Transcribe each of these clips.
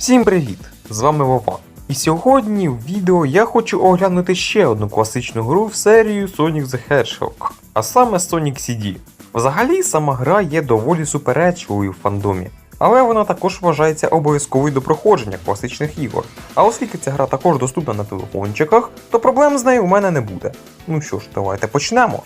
Всім привіт! З вами Вова. І сьогодні в відео я хочу оглянути ще одну класичну гру в серію Sonic the Hedgehog, а саме Sonic CD. Взагалі, сама гра є доволі суперечливою в фандомі, але вона також вважається обов'язковою до проходження класичних ігор. А оскільки ця гра також доступна на телефончиках, то проблем з нею у мене не буде. Ну що ж, давайте почнемо.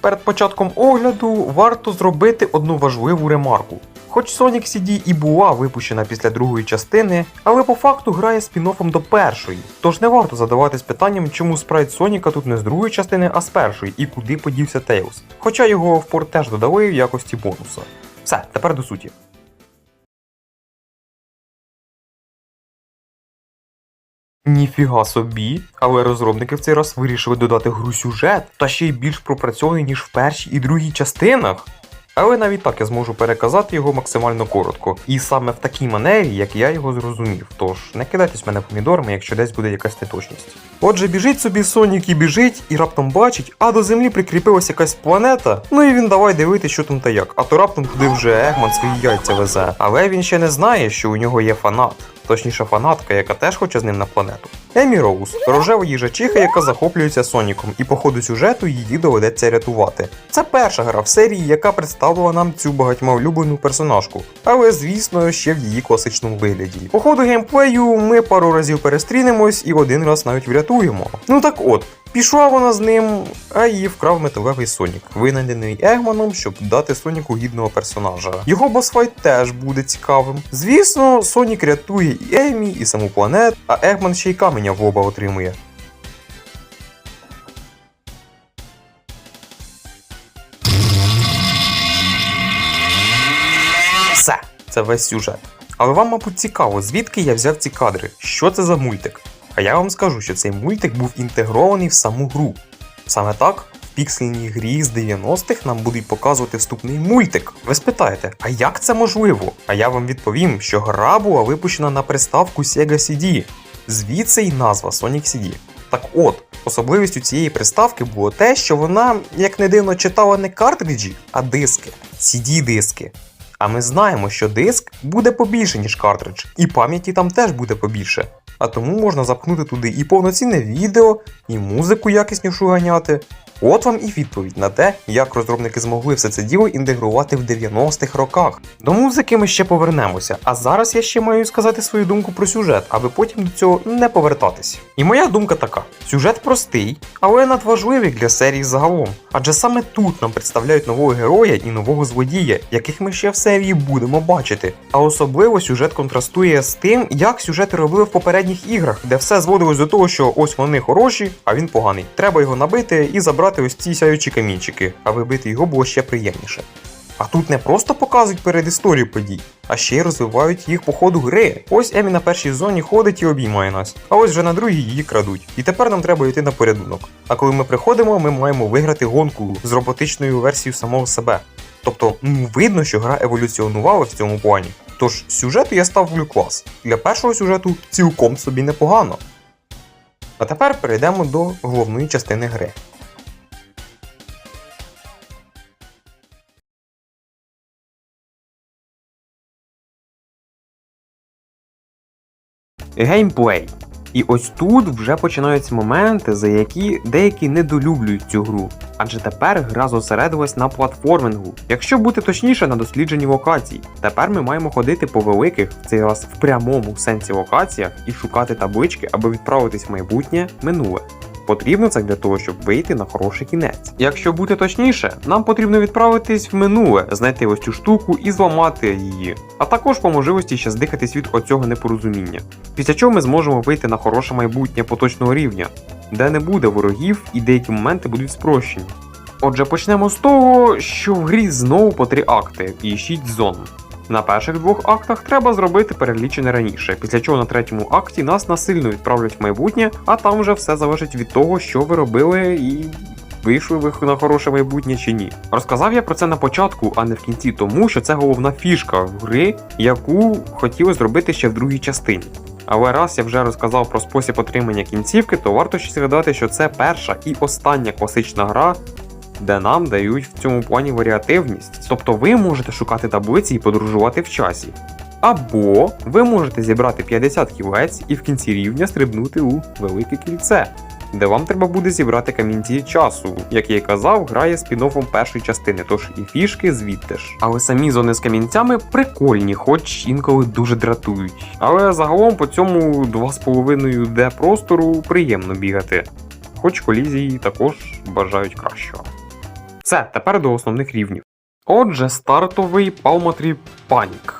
Перед початком огляду варто зробити одну важливу ремарку. Хоч Sonic CD і була випущена після другої частини, але по факту грає спін-оффом до першої. Тож не варто задаватись питанням, чому спрайт Соніка тут не з другої частини, а з першої, і куди подівся Тейлз. Хоча його в порт теж додали в якості бонуса. Все, тепер до суті. Ніфіга собі, але розробники в цей раз вирішили додати гру сюжет, та ще й більш пропрацьований, ніж в першій і другій частинах. Але навіть так я зможу переказати його максимально коротко, і саме в такій манері, як я його зрозумів. Тож не кидайтесь мене помідорами, якщо десь буде якась неточність. Отже, біжить собі Сонік і біжить, і раптом бачить, а до землі прикріпилась якась планета. Ну і він давай дивитися, що там та як. А то раптом туди вже Егман свої яйця везе. Але він ще не знає, що у нього є фанат. Точніше, фанатка, яка теж хоче з ним на планету. Емі Роуз, рожева їжачиха, яка захоплюється Соніком, і по ходу сюжету її доведеться рятувати. Це перша гра в серії, яка представила нам цю багатьма улюблену персонажку, але звісно, ще в її класичному вигляді. По ходу геймплею ми пару разів перестрінемось і один раз навіть врятуємо. Ну так от. Пішла вона з ним, а її вкрав металевий Сонік, винайдений Егманом, щоб дати Соніку гідного персонажа. Його босфайт теж буде цікавим. Звісно, Сонік рятує і Емі, і саму планету, а Егман ще й каменя в лоба отримує. Все, це весь сюжет. Але вам, мабуть, цікаво, звідки я взяв ці кадри, що це за мультик. А я вам скажу, що цей мультик був інтегрований в саму гру. Саме так, в піксельній грі з 90-х нам будуть показувати вступний мультик. Ви спитаєте, а як це можливо? А я вам відповім, що гра була випущена на приставку Sega CD. Звідси й назва Sonic CD. Так от, особливістю цієї приставки було те, що вона, як не дивно, читала не картриджі, а диски, CD-диски. А ми знаємо, що диск буде побільше, ніж картридж, і пам'яті там теж буде побільше. А тому можна запхнути туди і повноцінне відео, і музику якіснішу ганяти. От вам і відповідь на те, як розробники змогли все це діло інтегрувати в 90-х роках. До музики ми ще повернемося, а зараз я ще маю сказати свою думку про сюжет, аби потім до цього не повертатись. І моя думка така: сюжет простий, але надважливий для серії загалом. Адже саме тут нам представляють нового героя і нового злодія, яких ми ще в серії будемо бачити. А особливо сюжет контрастує з тим, як сюжети робили в попередніх іграх, де все зводилось до того, що ось вони хороші, а він поганий. Треба його набити і забрати ось ці сяючі камінчики, аби бити його було ще приємніше. А тут не просто показують передісторію подій, а ще й розвивають їх по ходу гри. Ось Емі на першій зоні ходить і обіймає нас, а ось вже на другій її крадуть. І тепер нам треба йти на порятунок. А коли ми приходимо, ми маємо виграти гонку з роботичною версією самого себе. Тобто, ну видно, що гра еволюціонувала в цьому плані. Тож сюжету я ставлю клас. Для першого сюжету цілком собі непогано. А тепер перейдемо до головної частини гри. Геймплей. І ось тут вже починаються моменти, за які деякі недолюблюють цю гру. Адже тепер гра зосередилась на платформингу. Якщо бути точніше, на дослідженні локацій. Тепер ми маємо ходити по великих, в цей раз в прямому сенсі локаціях, і шукати таблички, аби відправитись в майбутнє минуле. Потрібно це для того, щоб вийти на хороший кінець. Якщо бути точніше, нам потрібно відправитись в минуле, знайти ось цю штуку і зламати її, а також по можливості ще здихатись від оцього непорозуміння. Після чого ми зможемо вийти на хороше майбутнє поточного рівня, де не буде ворогів і деякі моменти будуть спрощені. Отже, почнемо з того, що в грі знову по три акти і 6 зон. На перших двох актах треба зробити перелічене раніше, після чого на третьому акті нас насильно відправлять в майбутнє, а там вже все залежить від того, що ви робили і. Вийшли ви на хороше майбутнє чи ні. Розказав я про це на початку, а не в кінці, тому що це головна фішка гри, яку хотіли зробити ще в другій частині. Але раз я вже розказав про спосіб отримання кінцівки, то варто ще згадати, що це перша і остання класична гра, де нам дають в цьому плані варіативність. Тобто ви можете шукати таблиці і подорожувати в часі. Або ви можете зібрати 50 кілець і в кінці рівня стрибнути у велике кільце, де вам треба буде зібрати камінці часу. Як я й казав, грає спін-оффом першої частини, тож і фішки звідти ж. Але самі зони з камінцями прикольні, хоч інколи дуже дратують. Але загалом по цьому 2,5 D простору приємно бігати. Хоч колізії також бажають кращого. Все, тепер до основних рівнів. Отже, стартовий Palma 3 Panic.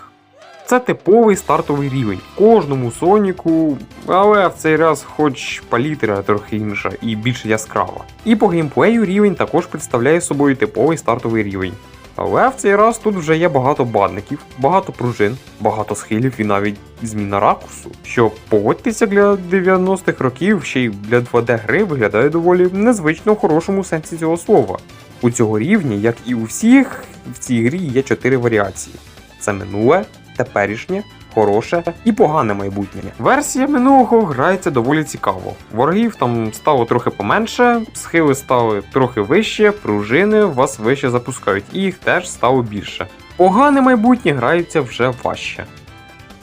Це типовий стартовий рівень. Кожному Соніку, але в цей раз хоч палітра трохи інша і більш яскрава. І по геймплею рівень також представляє собою типовий стартовий рівень. Але в цей раз тут вже є багато бадників, багато пружин, багато схилів і навіть зміна ракурсу, що погодьтеся для 90-х років ще й для 2D гри виглядає доволі незвично в хорошому сенсі цього слова. У цього рівня, як і у всіх, в цій грі є чотири варіації: це минуле, теперішнє, хороше і погане майбутнє. Версія минулого грається доволі цікаво. Ворогів там стало трохи поменше, схили стали трохи вище, пружини вас вище запускають, і їх теж стало більше. Погане майбутнє грається вже важче.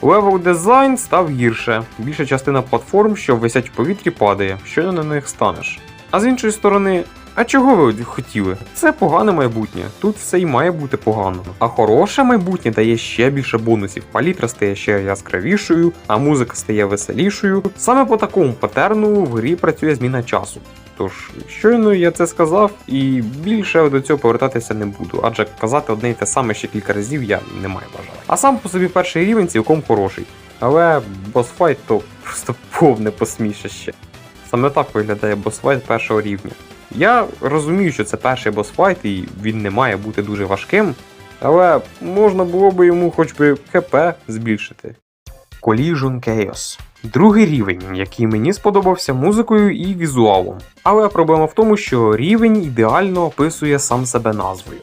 Левел дизайн став гірше. Більша частина платформ, що висять в повітрі, падає, щойно на них станеш. А з іншої сторони, а чого ви хотіли? Це погане майбутнє. Тут все і має бути погано. А хороше майбутнє дає ще більше бонусів. Палітра стає ще яскравішою, а музика стає веселішою. Саме по такому патерну в грі працює зміна часу. Тож, щойно я це сказав, і більше до цього повертатися не буду, адже казати одне й те саме ще кілька разів я не маю бажання. А сам по собі перший рівень цілком хороший. Але босфайт то просто повне посмішище. Саме так виглядає босфайт першого рівня. Я розумію, що це перший босфайт і він не має бути дуже важким, але можна було би йому хоч би ХП збільшити. Collision Chaos. Другий рівень, який мені сподобався музикою і візуалом. Але проблема в тому, що рівень ідеально описує сам себе назвою.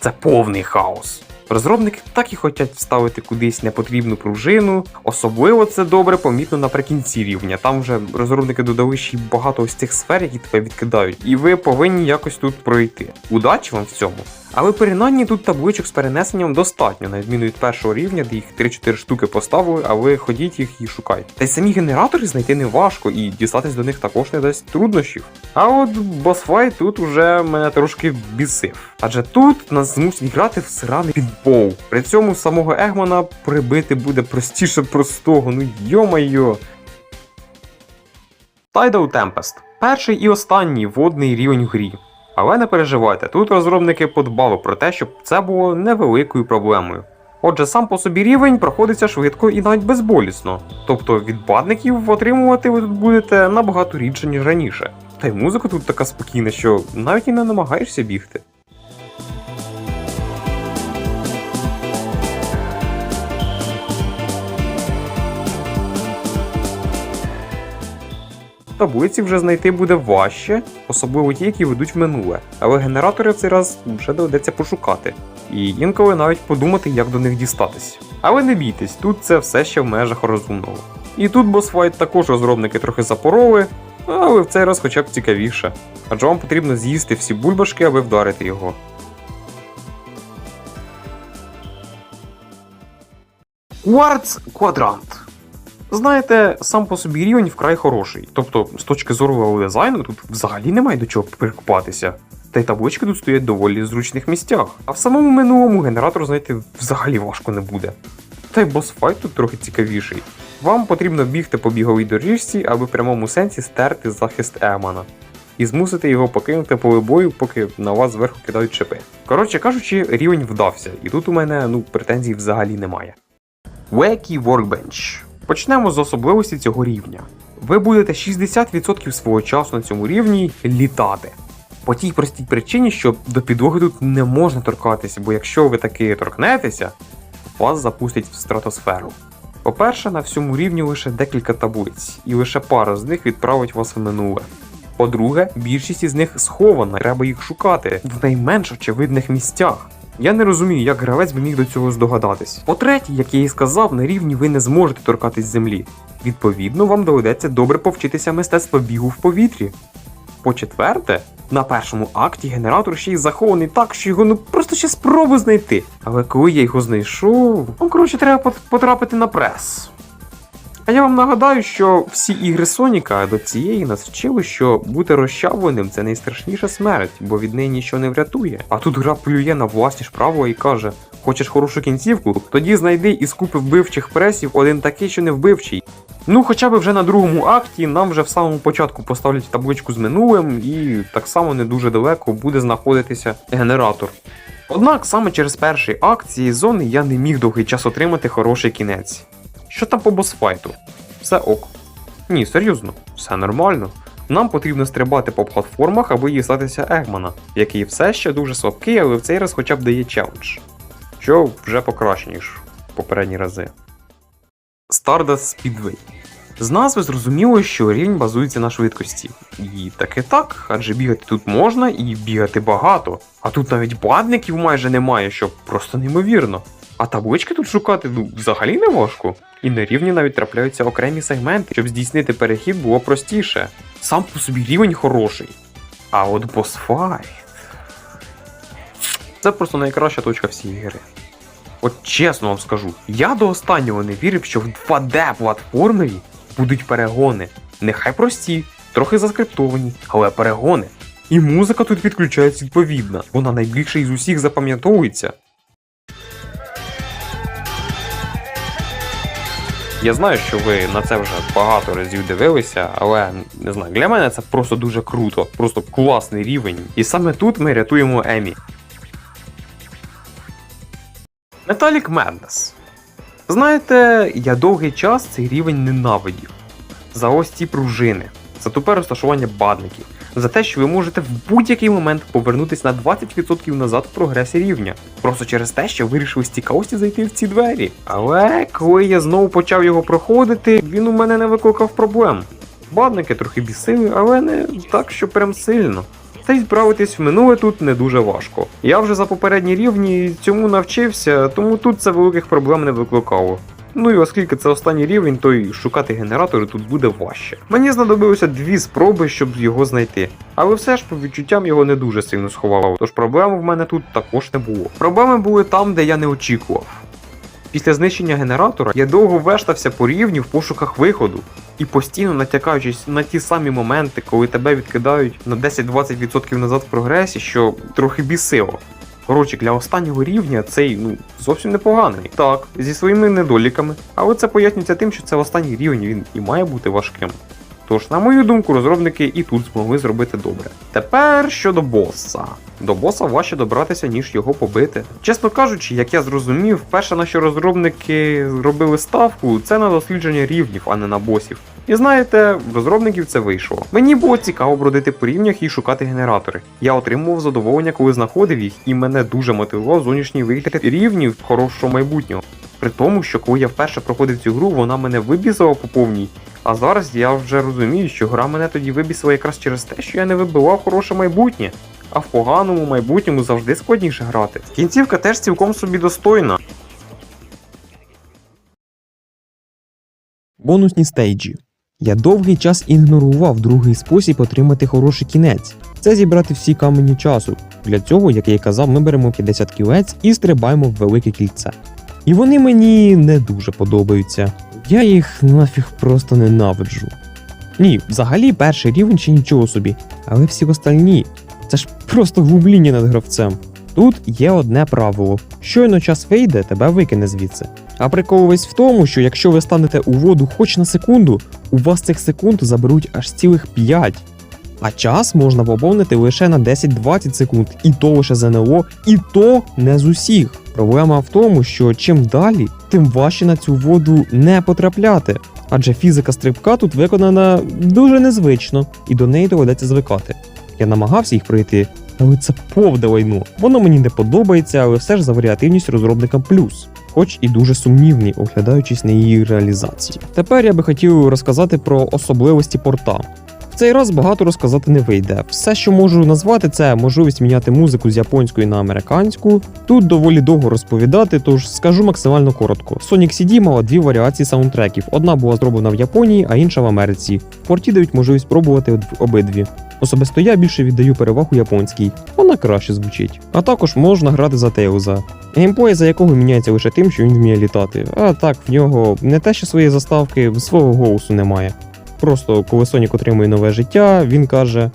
Це повний хаос. Розробники так і хочуть вставити кудись непотрібну пружину. Особливо це добре помітно наприкінці рівня. Там вже розробники додали ще й багато ось цих сфер, які тебе відкидають, і ви повинні якось тут пройти. Удачі вам в цьому! Але принаймні тут табличок з перенесенням достатньо, на відміну від першого рівня, де їх 3-4 штуки поставили, а ви ходіть їх і шукайте. Та й самі генератори знайти не важко, і дістатись до них також не дасть труднощів. А от босфайт тут уже мене трошки бісив. Адже тут нас змусять грати в сраний підбол. При цьому самого Егмана прибити буде простіше простого, ну йо-майо. Tidal Tempest перший і останній водний рівень в грі. Але не переживайте, тут розробники подбали про те, щоб це було невеликою проблемою. Отже, сам по собі рівень проходиться швидко і навіть безболісно. Тобто від бадників отримувати ви тут будете набагато рідше, ніж раніше. Та й музика тут така спокійна, що навіть і не намагаєшся бігти. Таблиці вже знайти буде важче, особливо ті, які ведуть в минуле, але генератори в цей раз вже доведеться пошукати, і інколи навіть подумати, як до них дістатись. Але не бійтесь, тут це все ще в межах розумного. І тут босфайт також розробники трохи запороли, але в цей раз хоча б цікавіше, адже вам потрібно з'їсти всі бульбашки, аби вдарити його. Quartz Quadrant. Знаєте, сам по собі рівень вкрай хороший. Тобто, з точки зору левел дизайну, тут взагалі немає до чого прикупатися. Та й таблички тут стоять доволі зручних місцях. А в самому минулому генератор знайти взагалі важко не буде. Та й босфайт тут трохи цікавіший. Вам потрібно бігти по біговій доріжці, аби в прямому сенсі стерти захист Емана. І змусити його покинути поле бою, поки на вас зверху кидають чипи. Коротше кажучи, рівень вдався, і тут у мене ну претензій взагалі немає. Wacky Workbench. Почнемо з особливості цього рівня. Ви будете 60% свого часу на цьому рівні літати. По тій простій причині, що до підлоги тут не можна торкатися, бо якщо ви таки торкнетеся, вас запустять в стратосферу. По-перше, на всьому рівні лише декілька таблиць, і лише пара з них відправить вас в минуле. По-друге, більшість із них схована, треба їх шукати в найменш очевидних місцях. Я не розумію, як гравець би міг до цього здогадатись. По-третє, як я і сказав, на рівні ви не зможете торкатись землі. Відповідно, вам доведеться добре повчитися мистецтва бігу в повітрі. По-четверте, на першому акті генератор ще й захований так, що його ну просто ще спробу знайти. Але коли я його знайшов, ну коротше, треба потрапити на прес. А я вам нагадаю, що всі ігри Соніка до цієї нас вчили, що бути розчавленим це найстрашніша смерть, бо від неї нічого не врятує. А тут гра плює на власні ж правила і каже: хочеш хорошу кінцівку, тоді знайди із купи вбивчих пресів один такий, що не вбивчий. Ну, хоча б вже на другому акті нам вже в самому початку поставлять табличку з минулим, і так само не дуже далеко буде знаходитися генератор. Однак саме через перший акт цієї зони я не міг довгий час отримати хороший кінець. Що там по босфайту? Все ок. Ні, серйозно, все нормально. Нам потрібно стрибати по платформах, аби дістатися Егмана, який все ще дуже слабкий, але в цей раз хоча б дає челендж. Що вже покраще, ніж попередні рази. Stardust Speedway. З назви зрозуміло, що рівень базується на швидкості. І таки так, адже бігати тут можна і бігати багато. А тут навіть бадників майже немає, що просто неймовірно. А таблички тут шукати ну, взагалі не важко. І на рівні навіть трапляються окремі сегменти, щоб здійснити перехід було простіше. Сам по собі рівень хороший. А от босфайт. Це просто найкраща точка всієї гри. От чесно вам скажу, я до останнього не вірив, що в 2D платформері будуть перегони. Нехай прості, трохи заскриптовані, але перегони. І музика тут підключається відповідна, вона найбільше із усіх запам'ятовується. Я знаю, що ви на це вже багато разів дивилися, але не знаю, для мене це просто дуже круто, просто класний рівень. І саме тут ми рятуємо Емі. Metallic Madness. Знаєте, я довгий час цей рівень ненавидів. За ось ці пружини, за тупе розташування бадників, за те, що ви можете в будь-який момент повернутися на 20% назад в прогресі рівня. Просто через те, що вирішили з цікавості зайти в ці двері. Але коли я знову почав його проходити, він у мене не викликав проблем. Бадники трохи бісили, але не так, що прям сильно. Та й справитись в минуле тут не дуже важко. Я вже за попередні рівні цьому навчився, тому тут це великих проблем не викликало. Ну і оскільки це останній рівень, то й шукати генератори тут буде важче. Мені знадобилося дві спроби, щоб його знайти. Але все ж по відчуттям його не дуже сильно сховало, тож проблем в мене тут також не було. Проблеми були там, де я не очікував. Після знищення генератора я довго вештався по рівню в пошуках виходу і постійно натякаючись на ті самі моменти, коли тебе відкидають на 10-20% назад в прогресі, що трохи бісило. Коротше, для останнього рівня цей ну зовсім непоганий. Так, зі своїми недоліками, але це пояснюється тим, що це останній рівень він і має бути важким. Тож, на мою думку, розробники і тут змогли зробити добре. Тепер щодо боса. До боса важче добратися, ніж його побити. Чесно кажучи, як я зрозумів, перше на що розробники зробили ставку, це на дослідження рівнів, а не на босів. І знаєте, в розробників це вийшло. Мені було цікаво бродити по рівнях і шукати генератори. Я отримував задоволення, коли знаходив їх, і мене дуже мотивував зовнішній вигляд рівнів хорошого майбутнього. При тому, що коли я вперше проходив цю гру, вона мене вибісила по повній. А зараз я вже розумію, що гра мене тоді вибісила якраз через те, що я не вибивав хороше майбутнє. А в поганому майбутньому завжди складніше грати. Кінцівка теж цілком собі достойна. Бонусні стейджі. Я довгий час ігнорував другий спосіб отримати хороший кінець. Це зібрати всі камені часу. Для цього, як я й казав, ми беремо 50 кілець і стрибаємо в велике кільце. І вони мені не дуже подобаються. Я їх нафіг просто ненавиджу. Ні, взагалі перший рівень ще нічого собі, але всі остальні це ж просто губління над гравцем. Тут є одне правило: щойно час вийде, тебе викине звідси. А прикол весь в тому, що якщо ви станете у воду хоч на секунду, у вас цих секунд заберуть аж цілих 5. А час можна поповнити лише на 10-20 секунд, і то лише ЗНО, і то не з усіх. Проблема в тому, що чим далі, тим важче на цю воду не потрапляти. Адже фізика стрибка тут виконана дуже незвично, і до неї доведеться звикати. Я намагався їх пройти, але це повне лайно. Воно мені не подобається, але все ж за варіативність розробникам плюс. Хоч і дуже сумнівний, оглядаючись на її реалізації. Тепер я би хотів розказати про особливості порта. Цей раз багато розказати не вийде. Все, що можу назвати, це можливість міняти музику з японської на американську. Тут доволі довго розповідати, тож скажу максимально коротко. Sonic CD мала дві варіації саундтреків: одна була зроблена в Японії, а інша в Америці. В порті дають можливість пробувати об- обидві. Особисто я більше віддаю перевагу японській, вона краще звучить. А також можна грати за Теуза. Геймплей, за якого міняється лише тим, що він вміє літати. А так, в нього не те, що своєї заставки, свого голосу немає. Просто коли Сонік отримує нове життя, він каже.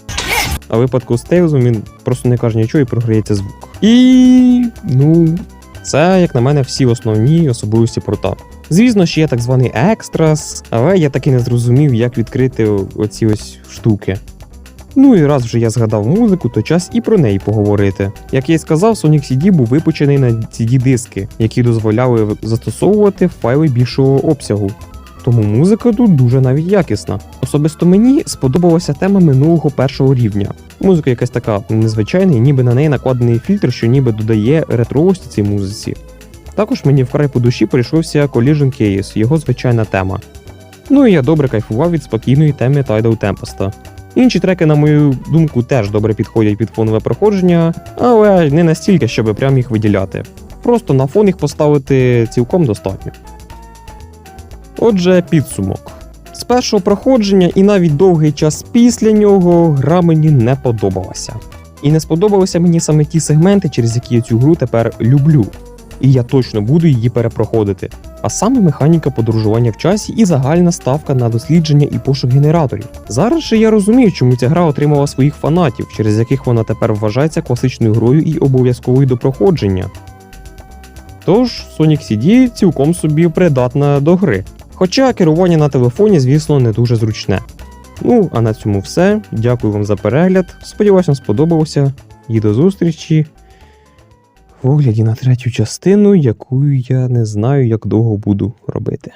А в випадку з Тейлзом він просто не каже нічого і програється звук. І ну, це, як на мене, всі основні особливості порта. Звісно, ще є так званий екстрас, але я таки не зрозумів, як відкрити оці ось штуки. Ну і раз вже я згадав музику, то час і про неї поговорити. Як я й сказав, Sonic CD був випущений на CD-диски, які дозволяли застосовувати файли більшого обсягу. Тому музика тут дуже навіть якісна. Особисто мені сподобалася тема минулого першого рівня. Музика якась така незвичайна, і ніби на неї накладений фільтр, що ніби додає ретровості цій музиці. Також мені вкрай по душі прийшовся Collision Case, його звичайна тема. Ну і я добре кайфував від спокійної теми Tidal Tempest. Інші треки, на мою думку, теж добре підходять під фонове проходження, але не настільки, щоб прям їх виділяти. Просто на фон їх поставити цілком достатньо. Отже, підсумок. З першого проходження і навіть довгий час після нього гра мені не подобалася. І не сподобалися мені саме ті сегменти, через які я цю гру тепер люблю. І я точно буду її перепроходити. А саме механіка подорожування в часі і загальна ставка на дослідження і пошук генераторів. Зараз же я розумію, чому ця гра отримала своїх фанатів, через яких вона тепер вважається класичною грою і обов'язковою до проходження. Тож Sonic CD цілком собі придатна до гри. Хоча керування на телефоні, звісно, не дуже зручне. Ну, а на цьому все. Дякую вам за перегляд. Сподіваюсь, вам сподобалося. І до зустрічі в огляді на третю частину, яку я не знаю, як довго буду робити.